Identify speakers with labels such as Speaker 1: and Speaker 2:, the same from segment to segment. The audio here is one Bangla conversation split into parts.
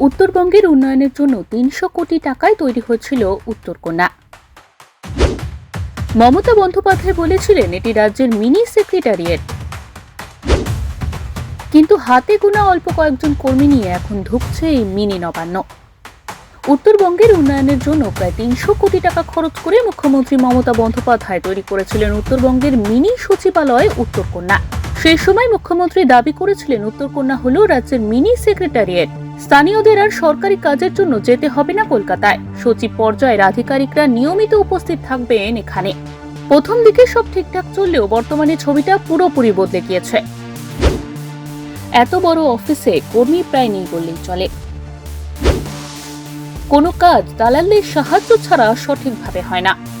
Speaker 1: উত্তরবঙ্গের উন্নয়নের জন্য তিনশো কোটি টাকায় তৈরি হয়েছিল উত্তরকন্যা মমতা বন্দ্যোপাধ্যায় বলেছিলেন, এটি রাজ্যের মিনি সেক্রেটারিয়েট। কিন্তু হাতে গোনা অল্প কয়েকজন কর্মী নিয়ে এখন ঢুকছে এই মিনি নবান্ন। উত্তরবঙ্গের উন্নয়নের জন্য প্রায় তিনশো কোটি টাকা খরচ করে মুখ্যমন্ত্রী মমতা বন্দ্যোপাধ্যায় তৈরি করেছিলেন উত্তরবঙ্গের মিনি সচিবালয় উত্তরকন্যা সেই সময় মুখ্যমন্ত্রী দাবি করেছিলেন উত্তরকন্যা হল রাজ্যের মিনি সেক্রেটারিয়েট। স্থানীয়দের আর সরকারি কাজের জন্য যেতে হবে না কলকাতায়। সচিব পর্যায়ের আধিকারিকরা নিয়মিত উপস্থিত থাকবেন এখানে। প্রথম দিকে সব ঠিকঠাক চললেও বর্তমানে ছবিটা পুরোপুরি বদলে গিয়েছে। এত বড় অফিসে কর্মী প্রায় নেই বললেই চলে। কোনো কাজ দালালদের সাহায্য ছাড়া সঠিকভাবে হয় না।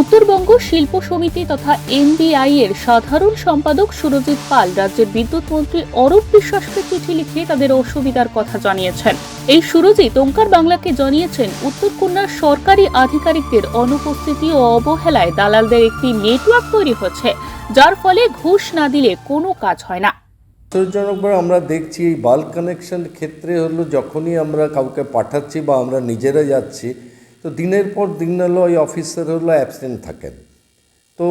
Speaker 1: উত্তরবঙ্গ শিল্প সমিতি তথা এনবিআই এর সাধারণ সম্পাদক সুরজিৎ পাল রাজ্যের বিদ্যুৎ মন্ত্রী অরূপ বিশ্বাসকে চিঠি লিখে তাদের অসুবিধার কথা জানিয়েছেন। এই সুরজিৎ ওঙ্কার বাংলাকে জানিয়েছেন উত্তরকন্যার সরকারি আধিকারিকদের অনুপস্থিতি ও অবহেলায় দালালদের একটি নেটওয়ার্ক তৈরি হচ্ছে, যার ফলে ঘুষ না দিলে কোনো কাজ হয় না।
Speaker 2: আশ্চর্যজনকভাবে আমরা দেখছি, এই বাল্ক কানেকশন ক্ষেত্রে হলো যখনই আমরা কাউকে পাঠাচ্ছি বা আমরা নিজেরা যাচ্ছি তো দিনের পর দিন হলো ওই অফিসার হলো অ্যাবসেন্ট থাকেন। তো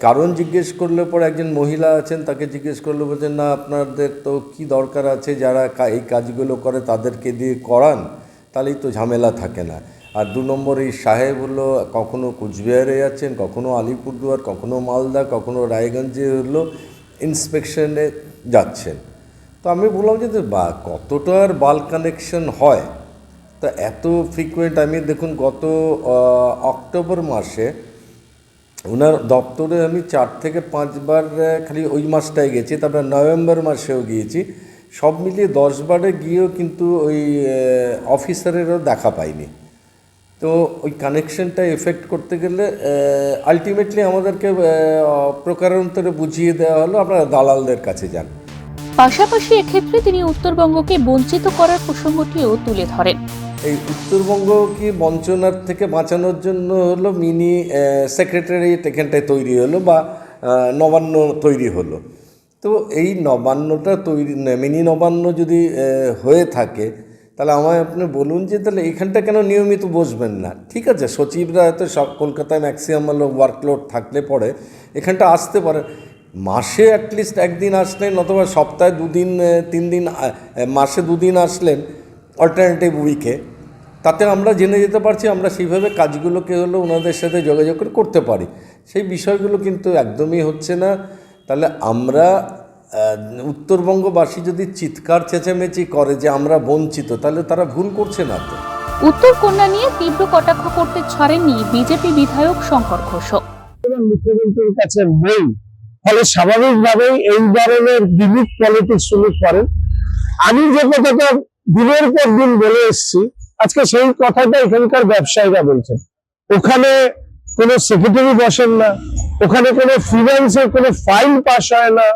Speaker 2: কারণ জিজ্ঞেস করলে পর একজন মহিলা আছেন, তাকে জিজ্ঞেস করলে বলছেন না, আপনাদের তো কি দরকার আছে? যারা এই কাজগুলো করে তাদেরকে দিয়ে করান, তাহলেই তো ঝামেলা থাকে না। আর দু নম্বর এই সাহেব হলো, কখনো কুচবিহারে যাচ্ছেন কখনো আলিপুরদুয়ার, কখনো মালদা, কখনো রায়গঞ্জে হলো ইন্সপেকশনে যাচ্ছেন। তো আমি বললাম যে, বা, কতটা আর বাল্ক কানেকশন হয়? তা এত ফ্রিকুয়েন্ট আমি দেখুন গত অক্টোবর মাসে ওনার দপ্তরে আমি চার থেকে পাঁচবার খালি ওই মাসটায় গেছি, তারপরে নভেম্বর মাসেও গিয়েছি। সব মিলিয়ে দশবারে গিয়েও কিন্তু ওই অফিসারেরও দেখা পাইনি। তো ওই কানেকশনটা এফেক্ট করতে গেলে আলটিমেটলি আমাদেরকে প্রকারান্তরে বুঝিয়ে দেওয়া হলো, আপনারা দালালদের কাছে যান।
Speaker 1: পাশাপাশি এক্ষেত্রে তিনি উত্তরবঙ্গকে বঞ্চিত করার প্রসঙ্গটিও তুলে ধরেন।
Speaker 2: এই উত্তরবঙ্গকে বঞ্চনার থেকে বাঁচানোর জন্য হলো মিনি সেক্রেটারিয়েট এখানটায় তৈরি হলো বা নবান্ন তৈরি হলো? তো এই নবান্নটা তৈরি মিনি নবান্ন যদি হয়ে থাকে, তাহলে আমায় আপনি বলুন যে তাহলে এখানটা কেন নিয়মিত বসবেন না? ঠিক আছে, সচিবরা হয়তো সব কলকাতায় ম্যাক্সিমাম হলো ওয়ার্কলোড থাকলে পরে এখানটা আসতে পারে। মাসে অ্যাটলিস্ট একদিন আসলেন অথবা সপ্তাহে দুদিন তিন দিন মাসে দুদিন আসলেন অল্টারনেটিভ উইকে তাতে আমরা জেনে যেতে পারছি আমরা সেইভাবে কাজগুলোকে হলো ওনাদের সাথে যোগাযোগ করে করতে পারি। সেই বিষয়গুলো কিন্তু একদমই হচ্ছে না। তাহলে আমরা আহ, উত্তরবঙ্গবাসী যদি চিৎকার চেঁচামেচি করে যে আমরা বঞ্চিত তাহলে তারা ভুল করছে না তো?
Speaker 1: উত্তর কন্যা নিয়ে তীব্র কটাক্ষ করতে ছাড়েননি বিজেপি বিধায়ক শঙ্কর
Speaker 3: এবং মুখ্যমন্ত্রীর কাছে নেই। ফলে স্বাভাবিকভাবেই এই ধরনের বিবিধ পলিটিক্স উনি করেন। আমি যে কথাটা দিনের পর দিন বলে এসেছি আজকে সেই কথাটা এখানকার ব্যবসায়ীরা বলছেন। ওখানে কোনো সেক্রেটারি বসেন না, ওখানে কোনো ফিনান্সের কোনো ফাইল পাস হয় না,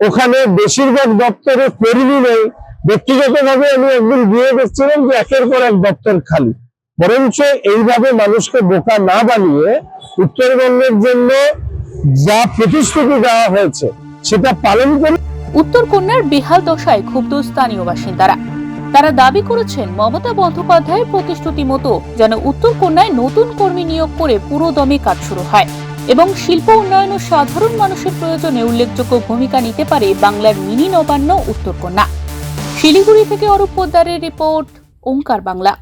Speaker 3: ওখানে বেশিরভাগ দপ্তরে কর্মী নেই। ব্যক্তিগতভাবে আমি একদিন গিয়ে দেখছিলাম যে একের পর এক দপ্তর খালি। বরঞ্চ এইভাবে মানুষকে বোকা না বানিয়ে উত্তরবঙ্গের জন্য যা প্রতিশ্রুতি দেওয়া হয়েছে, সেটা পালন করে
Speaker 1: উত্তরকন্যার বেহাল দশায় ক্ষুব্ধ স্থানীয় বাসিন্দারা। তারা দাবি করেছেন মমতা বন্দ্যোপাধ্যায়ের প্রতিশ্রুতি মতো যেন উত্তর কন্যায় নতুন কর্মী নিয়োগ করে পুরো দমে কাজ শুরু হয়। এবং শিল্প উন্নয়ন ও সাধারণ মানুষের প্রয়োজনে উল্লেখযোগ্য ভূমিকা নিতে পারে বাংলার মিনি নবান্ন উত্তরকন্যা শিলিগুড়ি থেকে অরূপ পোদ্দারের রিপোর্ট, ওঙ্কার বাংলা।